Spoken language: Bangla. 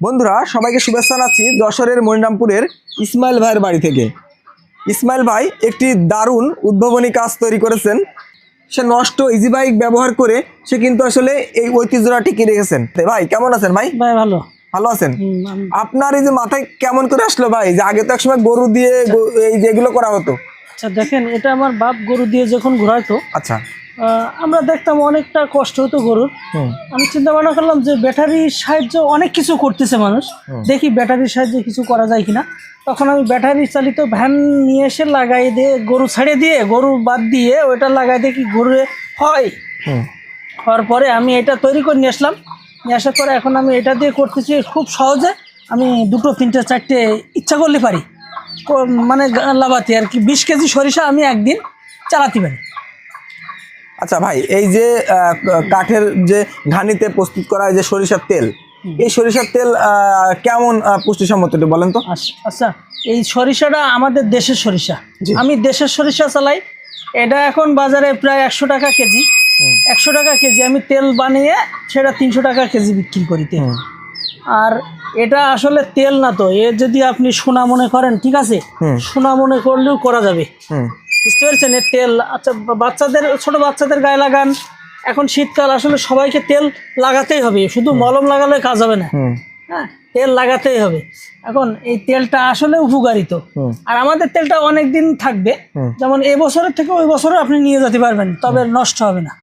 বন্ধুরা সবাইকে শুভেচ্ছা জানাচ্ছি যশোরের মনিরামপুরের ইসমাইল ভাইয়ের বাড়ি থেকে। ইসমাইল ভাই একটি দারুণ উদ্ভাবনী কাজ তৈরি করেছেন। সে নষ্ট ইজি বাইক ব্যবহার করে সে কিন্তু আসলে এই ঐতিহ্যটা টিকিয়ে রেখেছেন। ভাই কেমন আছেন ভাই? ভাই ভালো। ভালো আছেন? আপনার এই যে মাথায় কেমন করে আসলো ভাই? যে আগে তো একসময় গরু দিয়ে এই যেগুলো করা হতো। আচ্ছা দেখেন এটা আমার বাপ গরু দিয়ে যখন ঘোরাইতো আচ্ছা। আমরা দেখতাম অনেকটা কষ্ট হতো গরুর। আমি চিন্তা ভাবনা করলাম যে ব্যাটারির সাহায্য অনেক কিছু করতেছে মানুষ। দেখি ব্যাটারির সাহায্যে কিছু করা যায় কিনা। তখন আমি ব্যাটারি চালিত ভ্যান নিয়ে এসে লাগাই দিয়ে গরু ছেড়ে দিয়ে গরু বাদ দিয়ে ওইটা লাগাই দিয়ে কি গরু হয়। হওয়ার পরে আমি এটা তৈরি করে নিয়ে আসলাম। নিয়ে আসার পরে এখন আমি এটা দিয়ে করতেছি খুব সহজে। আমি দুটো তিনটে চারটে ইচ্ছা করলে পারি। মানে লাভাতে আর কি। বিশ কেজি সরিষা আমি একদিন চালাতে পারি। আচ্ছা ভাই এই যে কাঠের যে ঘানিতে প্রস্তুত করা হয় যে সরিষার তেল এই সরিষার তেল কেমন পুষ্টিসম্মত বলেন তো? আচ্ছা আচ্ছা এই সরিষাটা আমাদের দেশের সরিষা। আমি দেশের সরিষা চালাই এটা এখন বাজারে প্রায় একশো টাকা কেজি। একশো টাকা কেজি আমি তেল বানিয়ে সেটা তিনশো টাকা কেজি বিক্রি করি তেল। আর এটা আসলে তেল না তো এ যদি আপনি সোনা মনে করেন ঠিক আছে? সোনা মনে করলেও করা যাবে। বুঝতে পেরেছেন? এর তেল আচ্ছা বাচ্চাদের ছোট বাচ্চাদের গায়ে লাগান। এখন শীতকাল আসলে সবাইকে তেল লাগাতেই হবে। শুধু মলম লাগালে কাজ হবে না। হ্যাঁ তেল লাগাতেই হবে। এখন এই তেলটা আসলে উপকারিত। আর আমাদের তেলটা অনেক দিন থাকবে যেমন এবছরের থেকে ওই বছরে আপনি নিয়ে যেতে পারবেন তবে নষ্ট হবে না।